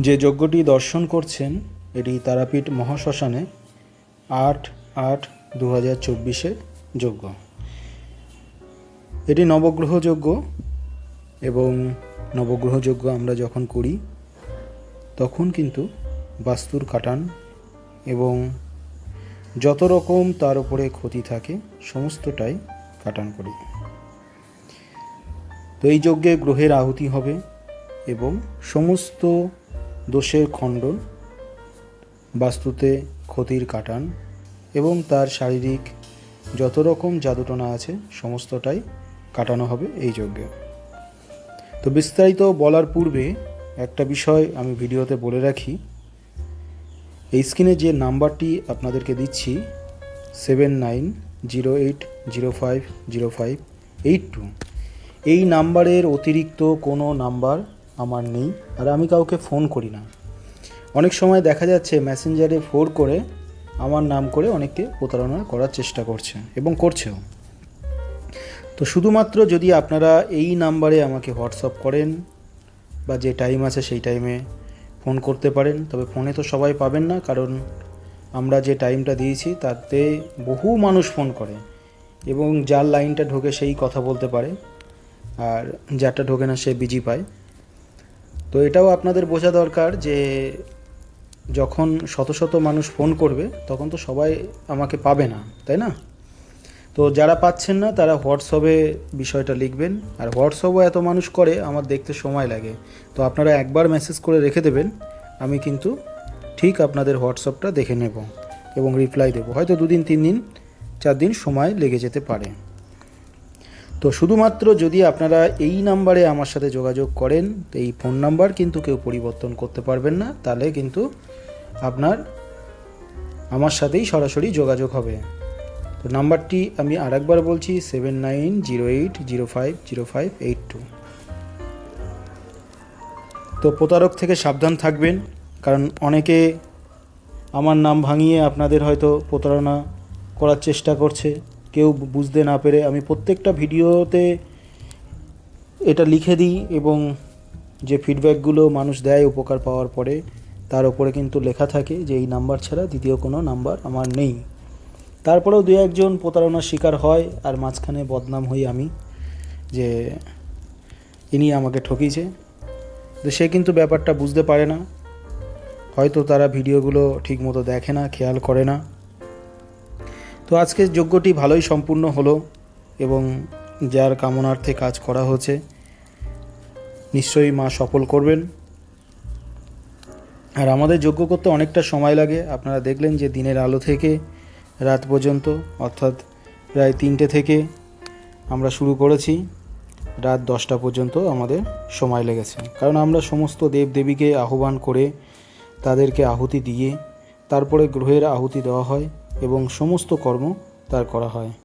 যে যজ্ঞটি দর্শন করছেন, এটি তারাপীঠ মহাশ্মশানে আট আট দু হাজার চব্বিশে যজ্ঞ। এটি নবগ্রহ যজ্ঞ এবং নবগ্রহ যজ্ঞ আমরা যখন করি, তখন কিন্তু বাস্তুর কাটান এবং যত রকম তার উপরে ক্ষতি থাকে, সমস্তটাই কাটান করি। তো এই যজ্ঞে গ্রহের আহুতি হবে এবং সমস্ত দোষের খণ্ডন, বাস্তুতে ক্ষতির কাটান এবং তার শারীরিক যত রকম জাদুটনা আছে সমস্তটাই কাটানো হবে এই যজ্ঞে। তো বিস্তারিত বলার পূর্বে একটা বিষয় আমি ভিডিওতে বলে রাখি। এই স্ক্রিনে যে নাম্বারটি আপনাদেরকে দিচ্ছি seven nine zero eight zero five zero five eight two এই নাম্বারের অতিরিক্ত কোনো নাম্বার আমার নেই আর আমি কাউকে ফোন করি না। অনেক সময় দেখা যাচ্ছে মেসেঞ্জারে ফোন করে আমার নাম করে অনেককে প্রতারণা করার চেষ্টা করছে এবং করছেও। তো শুধুমাত্র যদি আপনারা এই নাম্বারে আমাকে হোয়াটসঅ্যাপ করেন বা যে টাইম আছে সেই টাইমে ফোন করতে পারেন, তবে ফোনে তো সবাই পাবেন না, কারণ আমরা যে টাইমটা দিয়েছি তাতে বহু মানুষ ফোন করে এবং যার লাইনটা ঢোকে সেই কথা বলতে পারে, আর যারটা ঢোকে না সে বিজি পায়। তো এটাও আপনাদের বোঝা দরকার যে যখন শত শত মানুষ ফোন করবে, তখন তো সবাই আমাকে পাবে না, তাই না? তো যারা পাচ্ছেন না, তারা হোয়াটসঅ্যাপে বিষয়টা লিখবেন। আর হোয়াটসঅ্যাপও এত মানুষ করে, আমার দেখতে সময় লাগে। তো আপনারা একবার মেসেজ করে রেখে দেবেন, আমি কিন্তু ঠিক আপনাদের হোয়াটসঅ্যাপটা দেখে নেব এবং রিপ্লাই দেবো। হয়তো দুদিন তিন দিন চার দিন সময় লেগে যেতে পারে। তো শুধুমাত্র যদি আপনারা এই নাম্বারে আমার সাথে যোগাযোগ করেন, তো এই ফোন নাম্বার কিন্তু কেউ পরিবর্তন করতে পারবেন না, তাহলে কিন্তু আপনার, আমার সাথেই সরাসরি যোগাযোগ হবে। তো নাম্বারটি আমি আরেকবার বলছি seven nine zero eight zero five zero five eight two তো প্রতারক থেকে সাবধান থাকবেন, কারণ অনেকে আমার নাম ভাঙিয়ে আপনাদের হয়তো প্রতারণা করার চেষ্টা করছে। কেউ বুঝতে না পেরে আমি প্রত্যেকটা ভিডিওতে এটা লিখে দিই এবং যে ফিডব্যাকগুলো মানুষ দেয় উপকার পাওয়ার পরে, তার উপরে কিন্তু লেখা থাকে যে এই নাম্বার ছাড়া দ্বিতীয় কোনো নাম্বার আমার নেই। তারপরেও দু একজন প্রতারণার শিকার হয় আর মাঝখানে বদনাম হই আমি, যে ইনি আমাকে ঠকিয়েছে। তো সে কিন্তু ব্যাপারটা বুঝতে পারে না। হয়তো তারা ভিডিওগুলো ঠিকমতো দেখে না, খেয়াল করে না। তো আজকের যজ্ঞটি ভালোই সম্পূর্ণ হলো এবং যার কামনার্থে কাজ করা হচ্ছে নিশ্চয়ই মা সফল করবেন। আর আমাদের যজ্ঞ করতে অনেকটা সময় লাগে। আপনারা দেখলেন যে দিনের আলো থেকে রাত পর্যন্ত, অর্থাৎ প্রায় তিনটে থেকে আমরা শুরু করেছি। রাত দশটা পর্যন্ত আমাদের সময় লেগেছে। কারণ আমরা সমস্ত দেব দেবীকে আহ্বান করে তাদেরকে আহুতি দিয়ে, তারপরে গ্রহের আহুতি দেওয়া হয়। এবং সমস্ত কর্ম তার করা হয়।